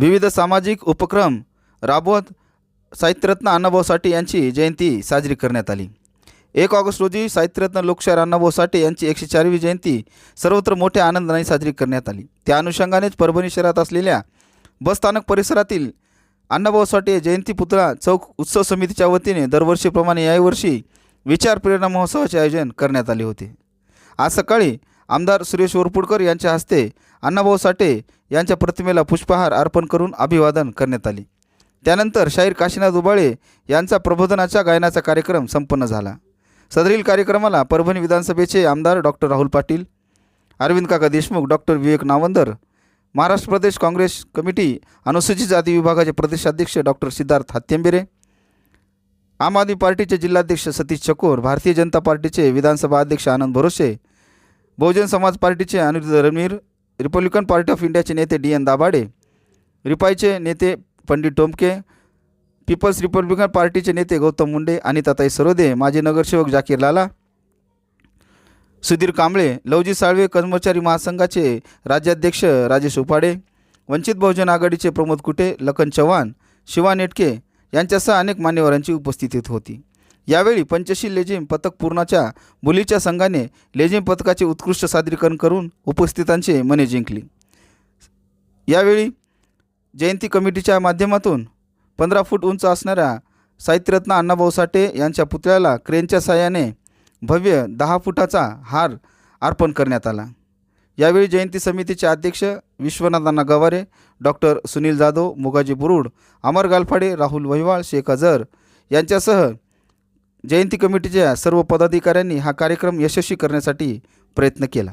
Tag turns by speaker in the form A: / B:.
A: विविध सामाजिक उपक्रम राबवत साहित्यरत्न अण्णाभाऊ साठे यांची जयंती साजरी करण्यात आली एक ऑगस्ट रोजी साहित्यरत्न लोकशाहीर अण्णाभाऊ साठे यांची एकशे चारवी जयंती सर्वत्र मोठ्या आनंदाने साजरी करण्यात आली त्या अनुषंगानेच परभणी शहरात असलेल्या बसस्थानक परिसरातील अण्णाभाऊ साठे जयंती पुतळा चौक उत्सव समितीच्या वतीने दरवर्षीप्रमाणे याही वर्षी विचार प्रेरणा महोत्सवाचे आयोजन करण्यात आले होते आज सकाळी आमदार सुरेश वरपुडकर यांच्या हस्ते अण्णाभाऊ साठे यांच्या प्रतिमेला पुष्पहार अर्पण करून अभिवादन करण्यात आले त्यानंतर शाहीर काशीनाथ उबाळे यांचा प्रबोधनाच्या गायनाचा कार्यक्रम संपन्न झाला सदरील कार्यक्रमाला परभणी विधानसभेचे आमदार डॉक्टर राहुल पाटील अरविंद काका देशमुख डॉक्टर विवेक नावंदर महाराष्ट्र प्रदेश काँग्रेस कमिटी अनुसूचित जाती विभागाचे प्रदेशाध्यक्ष डॉक्टर सिद्धार्थ हात्यंबेरे आम आदमी पार्टीचे जिल्हाध्यक्ष सतीश चकोर भारतीय जनता पार्टीचे विधानसभा अध्यक्ष आनंद भरोसे बहुजन समाज पार्टीचे Aniruddha Ranveer republican party of इंडियाचे नेते डी एन दाभाडे रिपाईचे नेते पंडित टोमके पीपल्स रिपब्लिकन पार्टीचे नेते गौतम मुंडे आणि ताताई सरोदे माजी नगरसेवक जाकीर लाला सुधीर कांबळे लवजी साळवे कर्मचारी महासंघाचे राज्याध्यक्ष राजेश उपाडे वंचित बहुजन आघाडीचे प्रमोद कुटे लखन चव्हाण शिवा नेटके यांच्यासह अनेक मान्यवरांची उपस्थिती होती यावेळी पंचशील लेझिम पथक पूर्णाच्या मुलीच्या संघाने लेझिम पथकाचे उत्कृष्ट सादरीकरण करून उपस्थितांचे मने जिंकली यावेळी जयंती कमिटीच्या माध्यमातून पंधरा फूट उंच असणाऱ्या साहित्यरत्न अण्णाभाऊ साठे यांच्या पुतळ्याला क्रेनच्या साह्याने भव्य दहा फुटाचा हार अर्पण करण्यात आला यावेळी जयंती समितीचे अध्यक्ष विश्वनाथांना गवारे डॉक्टर सुनील जाधव मुगाजी बुरुड अमर गालफाडे राहुल वहिवाळ शेख अझर यांच्यासह जयंती कमिटीच्या सर्व पदाधिकाऱ्यांनी हा कार्यक्रम यशस्वी करण्यासाठी प्रयत्न केला